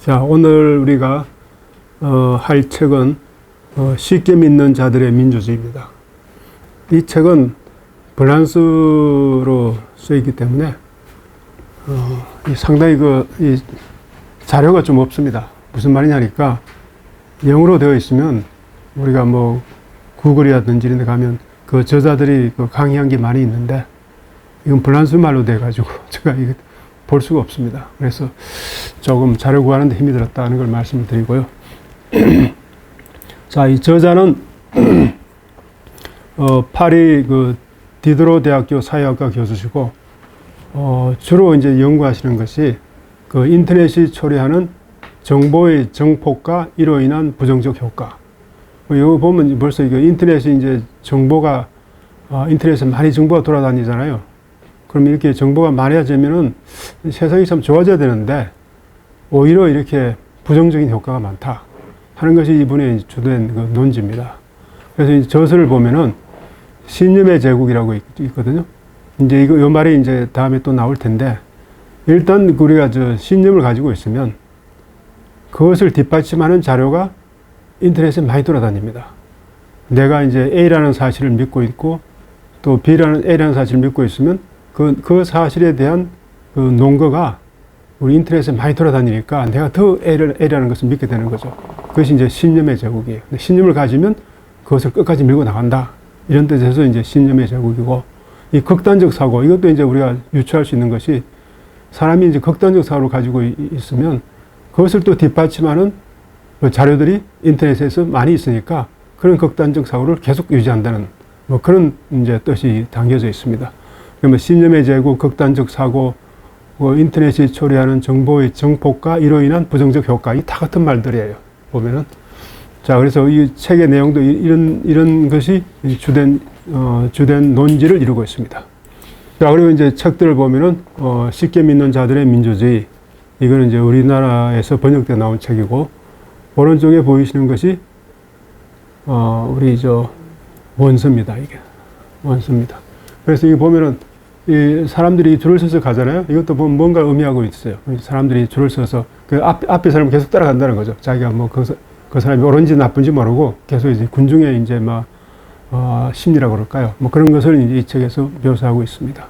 자, 오늘 우리가 어, 할 책은 어, 쉽게 믿는 자들의 민주주의입니다. 이 책은 프랑스로 쓰이기 때문에 어, 이 상당히 그이 자료가 좀 없습니다. 무슨 말이냐니까 영어로 되어 있으면 우리가 뭐 구글이라든지 이런 데 가면 그 저자들이 그 강의한 게 많이 있는데 이건 프랑스 말로 돼 가지고 제가 이게 볼 수가 없습니다. 그래서 조금 자료 구하는데 힘이 들었다는 걸 말씀을 드리고요. 자, 이 저자는 어, 파리 그 디드로 대학교 사회학과 교수시고 어, 주로 이제 연구하시는 것이 그 인터넷이 초래하는 정보의 정폭과 이로 인한 부정적 효과. 뭐 이거 보면 벌써 이거 인터넷이 이제 정보가 어, 인터넷에 많이 정보가 돌아다니잖아요. 그럼 이렇게 정보가 많아지면은 세상이 참 좋아져야 되는데 오히려 이렇게 부정적인 효과가 많다 하는 것이 이분의 주된 그 논지입니다. 그래서 이 저서를 보면은 신념의 제국이라고 있, 있거든요. 이제 이거 요 말이 이제 다음에 또 나올 텐데 일단 우리가 저 신념을 가지고 있으면 그것을 뒷받침하는 자료가 인터넷에 많이 돌아다닙니다. 내가 이제 A라는 사실을 믿고 있고 또 B라는 A라는 사실을 믿고 있으면 그, 그 사실에 대한 그 논거가 우리 인터넷에 많이 돌아다니니까 내가 더 A를, A라는 것을 믿게 되는 거죠. 그것이 이제 신념의 제국이에요. 신념을 가지면 그것을 끝까지 밀고 나간다. 이런 뜻에서 이제 신념의 제국이고 이 극단적 사고 이것도 이제 우리가 유추할 수 있는 것이 사람이 이제 극단적 사고를 가지고 있으면 그것을 또 뒷받침하는 그 자료들이 인터넷에서 많이 있으니까 그런 극단적 사고를 계속 유지한다는 뭐 그런 이제 뜻이 담겨져 있습니다. 그러면 신념의 제고, 극단적 사고, 뭐 인터넷이 초래하는 정보의 정폭과 이로 인한 부정적 효과 이 다 같은 말들이에요. 보면은 자 그래서 이 책의 내용도 이런 이런 것이 주된 어, 주된 논지를 이루고 있습니다. 자 그리고 이제 책들을 보면은 어, 쉽게 믿는 자들의 민주주의 이거는 이제 우리나라에서 번역돼 나온 책이고 오른쪽에 보이시는 것이 어, 우리 저 원서입니다. 이게 원서입니다. 그래서 이 보면은 이 사람들이 줄을 서서 가잖아요. 이것도 보면 뭔가 의미하고 있어요. 사람들이 줄을 서서 그 앞, 앞에 사람 계속 따라간다는 거죠. 자기가 뭐 그, 그 사람이 옳은지 나쁜지 모르고 계속 이제 군중의 이제 막 어, 심리라고 그럴까요? 뭐 그런 것을 이제 이 책에서 묘사하고 있습니다.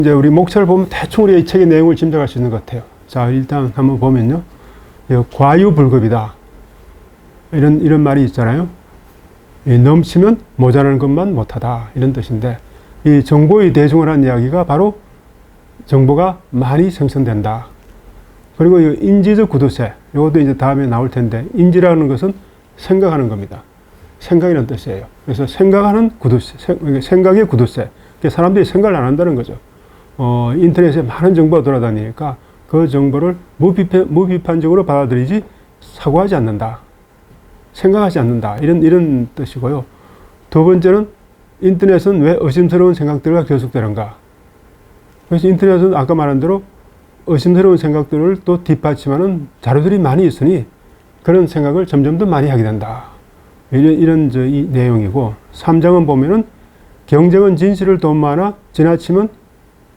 이제 우리 목차를 보면 대충 우리가 이 책의 내용을 짐작할 수 있는 것 같아요. 자, 일단 한번 보면요. 과유불급이다. 이런, 이런 말이 있잖아요. 넘치면 모자라는 것만 못하다. 이런 뜻인데, 이 정보의 대중화라는 이야기가 바로 정보가 많이 생성된다. 그리고 이 인지적 구두쇠, 이것도 이제 다음에 나올 텐데, 인지라는 것은 생각하는 겁니다. 생각이라는 뜻이에요. 그래서 생각하는 구두쇠, 생각의 구두쇠. 사람들이 생각을 안 한다는 거죠. 어, 인터넷에 많은 정보가 돌아다니니까 그 정보를 무비판, 무비판적으로 받아들이지 사고하지 않는다. 생각하지 않는다. 이런, 이런 뜻이고요. 두 번째는 인터넷은 왜 의심스러운 생각들과 계속되는가? 그래서 인터넷은 아까 말한 대로 의심스러운 생각들을 또 뒷받침하는 자료들이 많이 있으니 그런 생각을 점점 더 많이 하게 된다. 이런, 이런 저, 이 내용이고, 3장은 보면은 경쟁은 진실을 도모하나 지나치면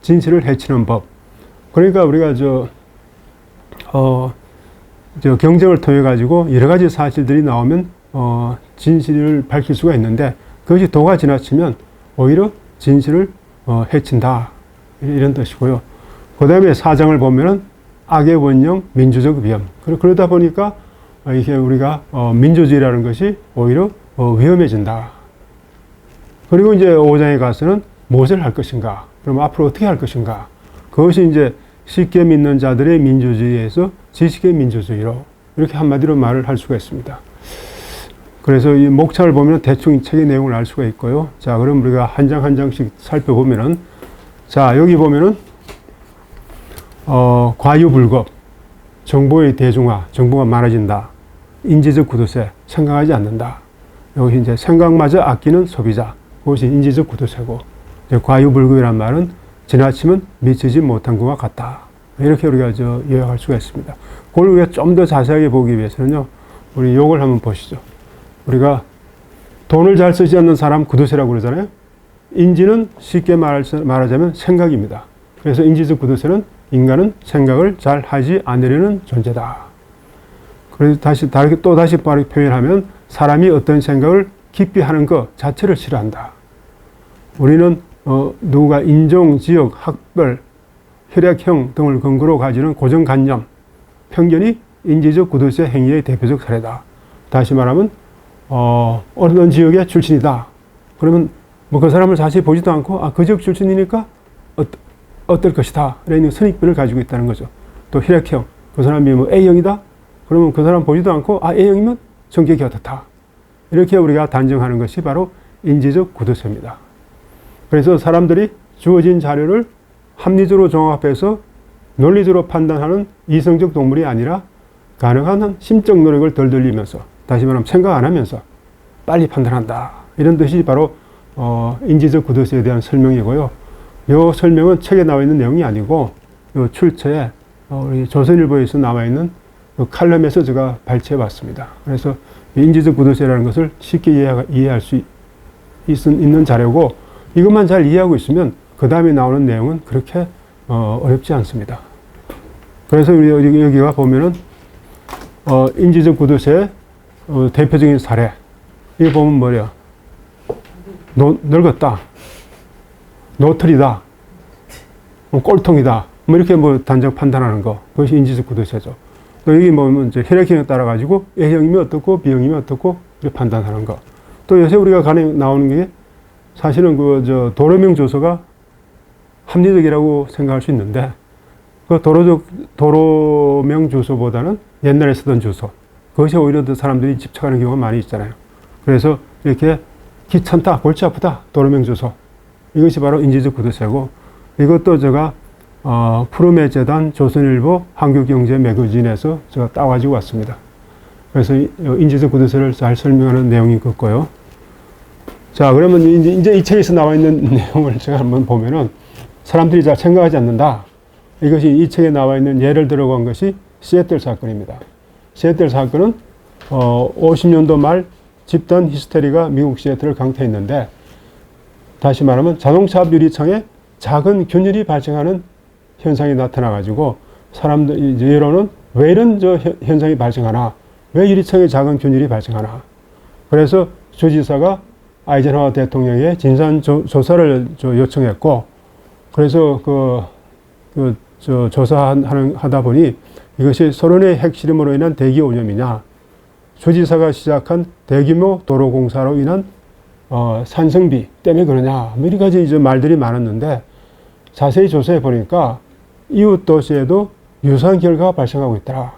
진실을 해치는 법. 그러니까 우리가 저, 어, 저 경쟁을 통해 가지고 여러 가지 사실들이 나오면 어, 진실을 밝힐 수가 있는데 그것이 도가 지나치면 오히려 진실을 어, 해친다. 이런 뜻이고요. 그 다음에 사장을 보면은 악의 원형 민주적 위험. 그러다 보니까 이게 우리가 어, 민주주의라는 것이 오히려 어, 위험해진다. 그리고 이제 5장에 가서는 무엇을 할 것인가. 그럼 앞으로 어떻게 할 것인가. 그것이 이제 쉽게 믿는 자들의 민주주의에서 지식의 민주주의로 이렇게 한마디로 말을 할 수가 있습니다. 그래서 이 목차를 보면 대충 책의 내용을 알 수가 있고요. 자, 그럼 우리가 한 장 한 장씩 살펴보면은 자, 여기 보면은 어, 과유불급, 정보의 대중화, 정보가 많아진다. 인지적 구두쇠, 생각하지 않는다. 여기 이제 생각마저 아끼는 소비자, 그것이 인지적 구두쇠고, 과유불급이란 말은 지나치면 미치지 못한 것과 같다. 이렇게 우리가 저 요약할 수가 있습니다. 그걸 우리가 좀 더 자세하게 보기 위해서는요, 우리 요걸 한번 보시죠. 우리가 돈을 잘 쓰지 않는 사람 구두쇠라고 그러잖아요. 인지는 쉽게 말하자면 생각입니다. 그래서 인지적 구두쇠는 인간은 생각을 잘 하지 않으려는 존재다. 그래서 다시 다르게 또 다시 빠르게 표현하면 사람이 어떤 생각을 깊이 하는 것 자체를 싫어한다. 우리는 어, 누가 인종, 지역, 학벌, 혈액형 등을 근거로 가지는 고정관념, 편견이 인지적 구도세 행위의 대표적 사례다. 다시 말하면 어, 어떤 지역의 출신이다. 그러면 뭐 그 사람을 자세히 보지도 않고 아, 그 지역 출신이니까 어, 어떨 것이다. 이런 선입견을 가지고 있다는 거죠. 또 혈액형, 그 사람이 뭐 A형이다. 그러면 그 사람 보지도 않고 아, A형이면 성격이 어떻다. 이렇게 우리가 단정하는 것이 바로 인지적 구도세입니다. 그래서 사람들이 주어진 자료를 합리적으로 종합해서 논리적으로 판단하는 이성적 동물이 아니라 가능한 한 심적 노력을 덜 들리면서 다시 말하면 생각 안 하면서 빨리 판단한다. 이런 뜻이 바로 어, 인지적 구도세에 대한 설명이고요. 이 설명은 책에 나와 있는 내용이 아니고 이 출처에 어, 조선일보에서 나와 있는 그 칼럼에서 제가 발췌해 봤습니다. 그래서 인지적 구도세라는 것을 쉽게 이해할 수 있, 있는 자료고 이것만 잘 이해하고 있으면 그 다음에 나오는 내용은 그렇게 어, 어렵지 않습니다. 그래서 우리 여기, 여기가 보면은 어, 인지적 구도세 어, 대표적인 사례. 이거 보면 뭐냐 노, 늙었다. 노틀이다. 뭐 꼴통이다. 뭐 이렇게 뭐 단정 판단하는 거. 그것이 인지적 구도세죠. 또 여기 보면 이제 혈액형에 따라 가지고 A형이면 어떻고 B형이면 어떻고 이렇게 판단하는 거. 또 요새 우리가 간에 나오는 게 사실은 그 저 도로명 조서가 합리적이라고 생각할 수 있는데 그 도로적 도로명 주소보다는 옛날에 쓰던 주소 그것이 오히려 더 사람들이 집착하는 경우가 많이 있잖아요. 그래서 이렇게 귀찮다, 골치 아프다, 도로명 주소 이것이 바로 인지적 구도세고 이것도 제가 어, 푸르메 재단 조선일보 한국경제 매거진에서 제가 따가지고 왔습니다. 그래서 이- 인지적 구도세를 잘 설명하는 내용이 있고요. 자, 그러면 이제, 이제 이 책에서 나와 있는 내용을 제가 한번 보면은 사람들이 잘 생각하지 않는다. 이것이 이 책에 나와 있는 예를 들어간 것이 시애틀 사건입니다. 시애틀 사건은 어, 50년도 말 집단 히스테리가 미국 시애틀을 강타했는데 다시 말하면 자동차 유리창에 작은 균열이 발생하는 현상이 나타나 가지고 사람들 여론은 왜 이런 저 현- 현상이 발생하나? 왜 유리창에 작은 균열이 발생하나? 그래서 주지사가 아이젠하워 대통령에게 진상 조, 조사를 저 요청했고 그래서 그, 그, 저, 조사하는, 하다 보니 이것이 소련의 핵실험으로 인한 대기 오염이냐, 주지사가 시작한 대규모 도로 공사로 인한 어, 산성비 때문에 그러냐, 뭐 여러 가지 이제 말들이 많았는데 자세히 조사해 보니까 이웃 도시에도 유사한 결과가 발생하고 있더라.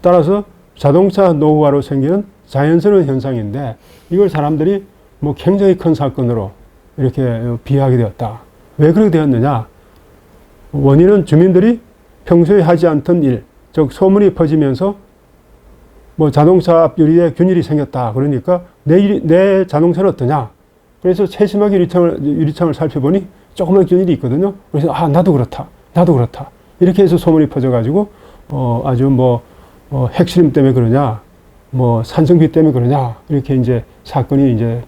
따라서 자동차 노후화로 생기는 자연스러운 현상인데 이걸 사람들이 뭐 굉장히 큰 사건으로 이렇게 비하하게 되었다. 왜 그렇게 되었느냐? 원인은 주민들이 평소에 하지 않던 일, 즉 소문이 퍼지면서 뭐 자동차 앞 유리에 균일이 생겼다. 그러니까 내, 내 자동차는 어떠냐? 그래서 세심하게 유리창을, 유리창을 살펴보니 조그만 균일이 있거든요. 그래서 아 나도 그렇다. 나도 그렇다. 이렇게 해서 소문이 퍼져가지고 어, 아주 뭐 어, 핵실험 때문에 그러냐, 뭐 산성비 때문에 그러냐 이렇게 이제 사건이 이제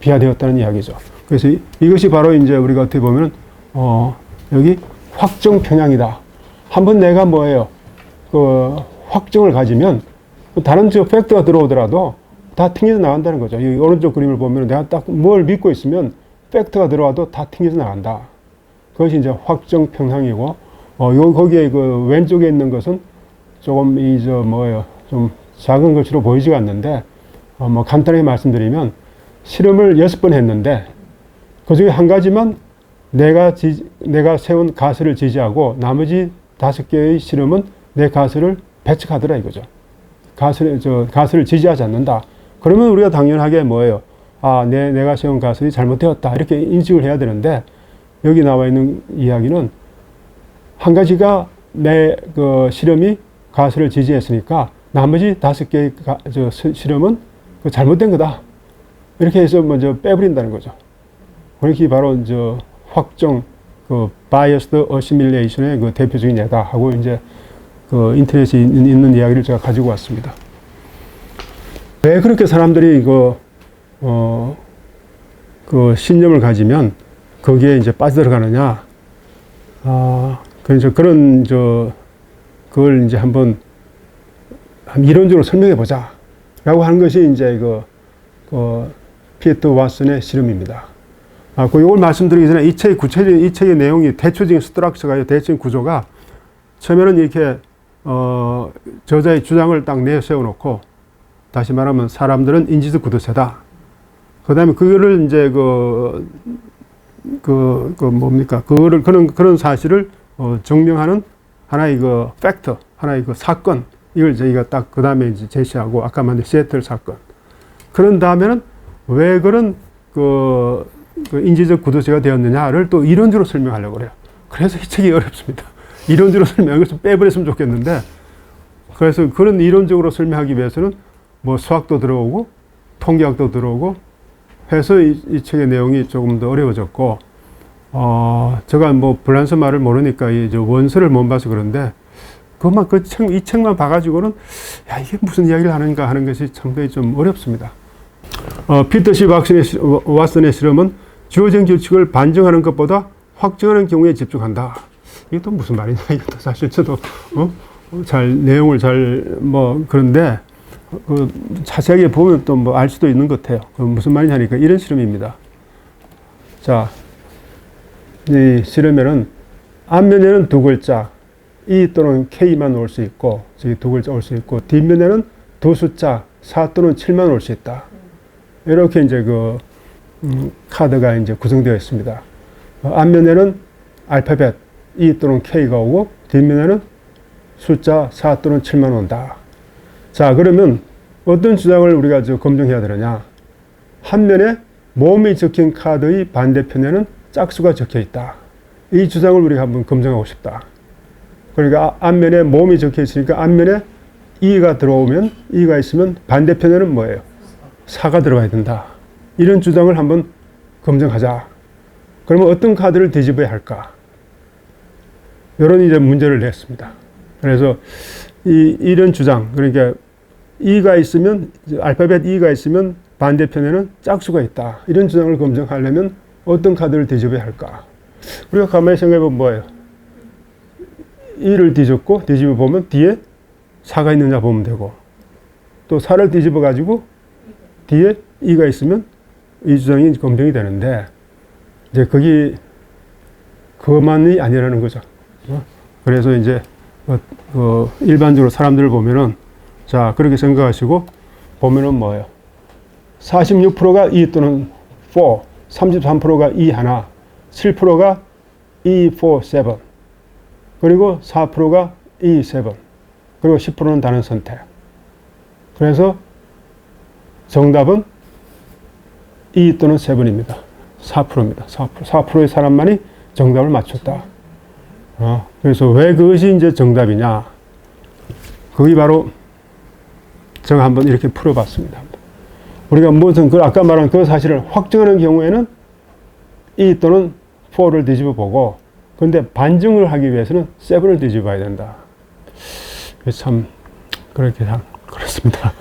비하되었다는 이야기죠. 그래서 이, 이것이 바로 이제 우리가 어떻게 보면 어, 여기 확정 편향이다. 한번 내가 뭐예요? 그 확정을 가지면 다른 저 팩트가 들어오더라도 다 튕겨져 나간다는 거죠. 이 오른쪽 그림을 보면 내가 딱 뭘 믿고 있으면 팩트가 들어와도 다 튕겨져 나간다. 그것이 이제 확정 평향이고 어, 요 거기에 그 왼쪽에 있는 것은 조금 이 저 뭐예요? 좀 작은 것으로 보이지가 않는데 어, 뭐 간단하게 말씀드리면 실험을 여섯 번 했는데 그 중에 한 가지만 내가 지, 내가 세운 가설을 지지하고 나머지 다섯 개의 실험은 내 가설을 배척하더라 이거죠. 가설 저 가설을 지지하지 않는다. 그러면 우리가 당연하게 뭐예요? 아, 내 내가 세운 가설이 잘못되었다 이렇게 인식을 해야 되는데 여기 나와 있는 이야기는 한 가지가 내 그 실험이 가설을 지지했으니까 나머지 다섯 개의 가, 저 시- 실험은 그 잘못된 거다. 이렇게 해서 먼저 빼버린다는 거죠. 그렇게 바로 저 확정 그 biased assimilation의 그 대표적인 예다 하고 이제 그 인터넷에 있는, 이야기를 제가 가지고 왔습니다. 왜 그렇게 사람들이 이거 어 그 신념을 가지면 거기에 이제 빠져들어가느냐? 아, 그래서 그런 저 그걸 이제 한번 이론적으로 설명해 보자. 라고 하는 것이 이제 그, 그 피에터 왓슨의 실험입니다. 아, 그 이걸 말씀드리기 전에 이 책의 구체적인 이 책의 내용이 대초적인 스트럭처가 대초적인 구조가 처음에는 이렇게 어, 저자의 주장을 딱 내세워 놓고 다시 말하면 사람들은 인지적 구도체다. 그 다음에 그거를 이제 그, 그, 그 뭡니까. 그거를, 그런, 그런 사실을 어, 증명하는 하나의 그 팩터, 하나의 그 사건, 이걸 저희가 딱 그 다음에 이제 제시하고 아까 말한 시애틀 사건. 그런 다음에는 왜 그런 그, 그 인지적 구도체가 되었느냐를 또 이론적으로 설명하려고 그래요. 그래서 이 책이 어렵습니다. 이론적으로 설명한 것을 빼버렸으면 좋겠는데 그래서 그런 이론적으로 설명하기 위해서는 뭐 수학도 들어오고 통계학도 들어오고 해서 이, 이 책의 내용이 조금 더 어려워졌고 어 제가 뭐 불란서 말을 모르니까 이제 원서를 못 봐서 그런데 그만 그책 이 책만 봐가지고는 야 이게 무슨 이야기를 하는가 하는 것이 상당히 좀 어렵습니다. 어, 피터 시 왁슨의, 시- 왓슨의 실험은 주어진 규칙을 반증하는 것보다 확증하는 경우에 집중한다. 이게 또 무슨 말이냐? 이것도 사실 저도 어? 잘 내용을 잘 뭐 그런데 그 자세하게 보면 또 뭐 알 수도 있는 것 같아요. 그 무슨 말이냐니까 이런 실험입니다. 자, 이 실험에는 앞면에는 두 글자 E 또는 K만 올 수 있고 저기 두 글자 올 수 있고 뒷면에는 두 숫자 4 또는 7만 올 수 있다. 이렇게 이제 그 음, 카드가 이제 구성되어 있습니다. 어, 앞면에는 알파벳 E 또는 K가 오고 뒷면에는 숫자 4 또는 7만 온다. 자, 그러면 어떤 주장을 우리가 저 검증해야 되느냐? 한 면에 모음이 적힌 카드의 반대편에는 짝수가 적혀 있다. 이 주장을 우리가 한번 검증하고 싶다. 그러니까 앞면에 모음이 적혀 있으니까 앞면에 2가 들어오면 2가 있으면 반대편에는 뭐예요? 4가 들어가야 된다. 이런 주장을 한번 검증하자. 그러면 어떤 카드를 뒤집어야 할까? 이런 이제 문제를 냈습니다. 그래서 이, 이런 주장, 그러니까 2가 있으면, 알파벳 2가 있으면 반대편에는 짝수가 있다. 이런 주장을 검증하려면 어떤 카드를 뒤집어야 할까? 우리가 가만히 생각해보면 뭐예요? 2를 뒤집고 뒤집어 보면 뒤에 4가 있느냐 보면 되고 또 4를 뒤집어 가지고 뒤에 2가 있으면 이 주장이 검증이 되는데 이제 거기 그것만이 아니라는 거죠. 어? 그래서 이제 어, 어, 일반적으로 사람들을 보면은 자 그렇게 생각하시고 보면은 뭐예요? 46%가 2 또는 4, 33%가 2 하나, 7%가 2, 4, 7, 그리고 4%가 2, 7, 그리고 10%는 다른 선택. 그래서 정답은 2 또는 7입니다. 4%입니다. 4%. 4%의 사람만이 정답을 맞췄다. 어, 그래서 왜 그것이 이제 정답이냐? 그게 바로 제가 한번 이렇게 풀어봤습니다. 우리가 무슨 그 아까 말한 그 사실을 확정하는 경우에는 2 또는 4를 뒤집어 보고 근데 반증을 하기 위해서는 7을 뒤집어야 된다. 참 그렇게 참 그렇습니다.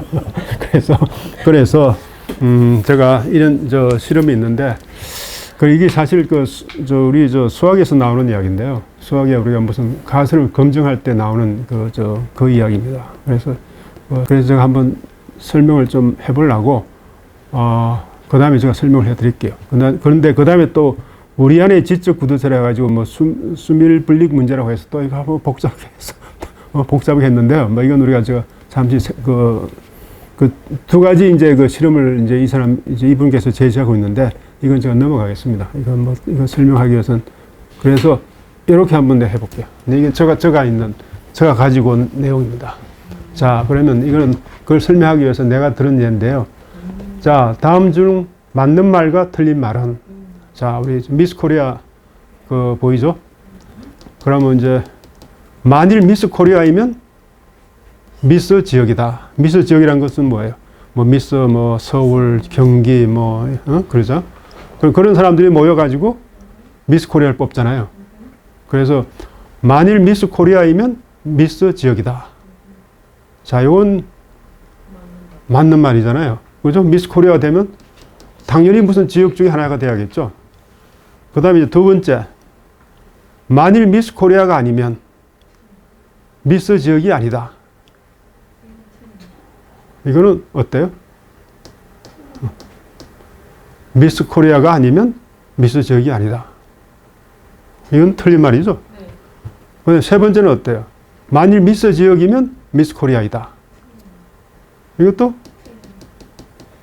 그래서 그래서 음 제가 이런 저 실험이 있는데 그 이게 사실 그 저 우리 저 수학에서 나오는 이야기인데요. 수학에 우리가 무슨 가설을 검증할 때 나오는 그 저그 이야기입니다. 그래서 어, 그래서 제가 한번 설명을 좀 해보려고 어, 그 다음에 제가 설명을 해드릴게요. 그런데 그 다음에 또 우리 안에 지적 구도체라 해가지고 뭐 수, 수밀 분립 문제라고 해서 또 이거 한번 복잡하게 해서 어, 복잡하게 했는데요. 뭐 이건 우리가 저 잠시 세- 그, 그두 가지 이제 그 실험을 이제 이 사람 이제 이분께서 제시하고 있는데 이건 제가 넘어가겠습니다. 이건 뭐 이거 설명하기 위해서는 그래서 이렇게 한번 해볼게요. 이게 제가 제가 있는 제가 가지고 온 내용입니다. 자 그러면 이거는 그걸 설명하기 위해서 내가 들은 예인데요. 자 다음 중 맞는 말과 틀린 말은 자 우리 미스 코리아 그 보이죠? 그러면 이제 만일 미스 코리아이면 미스 지역이다. 미스 지역이란 것은 뭐예요? 뭐 미스 뭐 서울, 경기 뭐 어? 그러죠? 그- 그런 사람들이 모여가지고 미스 코리아를 뽑잖아요. 그래서 만일 미스 코리아이면 미스 지역이다. 자, 이건 맞는 말이잖아요. 그죠? 미스 코리아 되면 당연히 무슨 지역 중에 하나가 돼야겠죠. 그 다음에 이제 두 번째. 만일 미스 코리아가 아니면 미스 지역이 아니다. 이거는 어때요? 미스 코리아가 아니면 미스 지역이 아니다. 이건 틀린 말이죠. 네. 세 번째는 어때요? 만일 미스 지역이면 미스 코리아이다. 이것도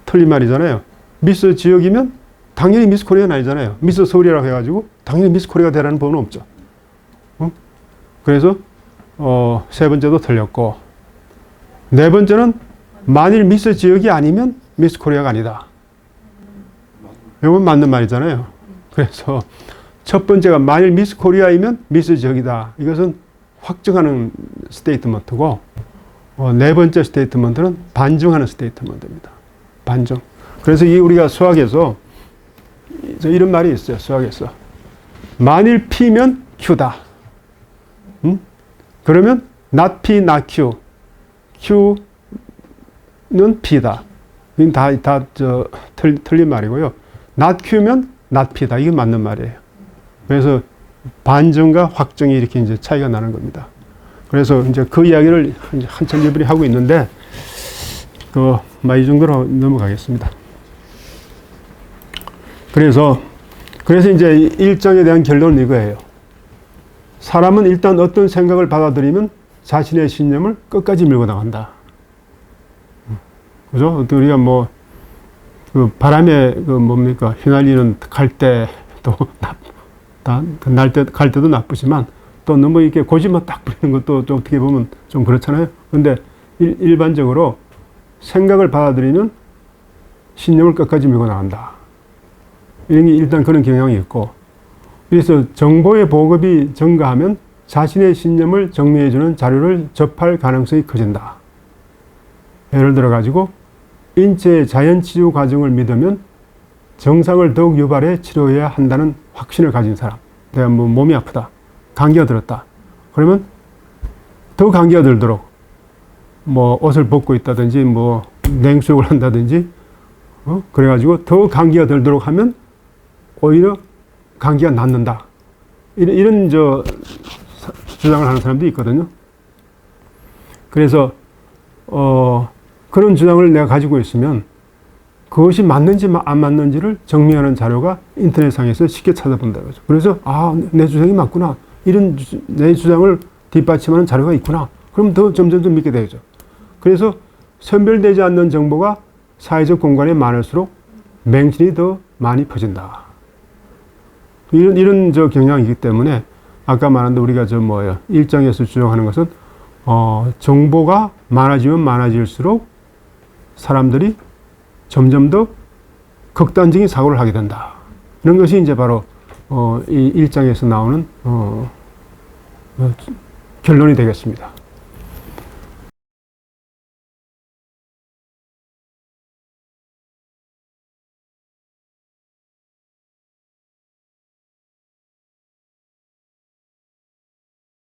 틀린 말이잖아요. 미스 지역이면 당연히 미스 코리아는 아니잖아요. 미스 서울이라고 해가지고 당연히 미스 코리아가 되라는 법은 없죠. 어? 그래서 어, 세 번째도 틀렸고 네 번째는 만일 미스 지역이 아니면 미스 코리아가 아니다. 이건 맞는 말이잖아요. 그래서 첫 번째가 만일 미스 코리아이면 미스 지역이다. 이것은 확정하는 스테이트먼트고 어, 네 번째 스테이트먼트는 반증하는 스테이트먼트입니다. 반증. 그래서 이 우리가 수학에서 이- 이런 말이 있어요. 수학에서 만일 P면 Q다. 음? 그러면 not P, not Q. Q는 P다. 이건 다, 다, 저, 틀, 틀린 말이고요. Q면 not P다. 이게 맞는 말이에요. 그래서 반증과 확증이 이렇게 이제 차이가 나는 겁니다. 그래서 이제 그 이야기를 한- 한참 이분이 하고 있는데, 그, 이 정도로 넘어가겠습니다. 그래서, 그래서 이제 일정에 대한 결론은 이거예요. 사람은 일단 어떤 생각을 받아들이면 자신의 신념을 끝까지 밀고 나간다. 그죠? 또 우리가 뭐, 그 바람에 그 뭡니까, 휘날리는 갈대, 또, 나, 다, 그날 때, 갈 때도 나쁘지만, 또 너무 이렇게 고집만 딱 부리는 것도 좀 어떻게 보면 좀 그렇잖아요. 근데 일, 일반적으로 생각을 받아들이면 신념을 끝까지 밀고 나간다. 이런 게 일단 그런 경향이 있고, 그래서 정보의 보급이 증가하면 자신의 신념을 정리해주는 자료를 접할 가능성이 커진다. 예를 들어 가지고 인체의 자연 치유 과정을 믿으면 정상을 더욱 유발해 치료해야 한다는 확신을 가진 사람. 내가 뭐 몸이 아프다. 감기가 들었다. 그러면 더 감기가 들도록 뭐 옷을 벗고 있다든지 뭐 냉수욕을 한다든지 어? 그래가지고 더 감기가 들도록 하면 오히려 감기가 낫는다. 이런, 이런 저 사- 주장을 하는 사람도 있거든요. 그래서 어, 그런 주장을 내가 가지고 있으면 그것이 맞는지 마- 안 맞는지를 정리하는 자료가 인터넷상에서 쉽게 찾아본다. 그죠. 그래서 아, 내 주장이 맞구나. 이런 주- 내 주장을 뒷받침하는 자료가 있구나. 그럼 더 점점 점 믿게 되죠. 그래서 선별되지 않는 정보가 사회적 공간에 많을수록 맹신이 더 많이 퍼진다. 이런 이런 저 경향이기 때문에 아까 말한 데 우리가 저 뭐예요 일정에서 주장하는 것은 어, 정보가 많아지면 많아질수록 사람들이 점점 더 극단적인 사고를 하게 된다. 이런 것이 이제 바로 어, 이 일장에서 나오는 어, 어, 결론이 되겠습니다.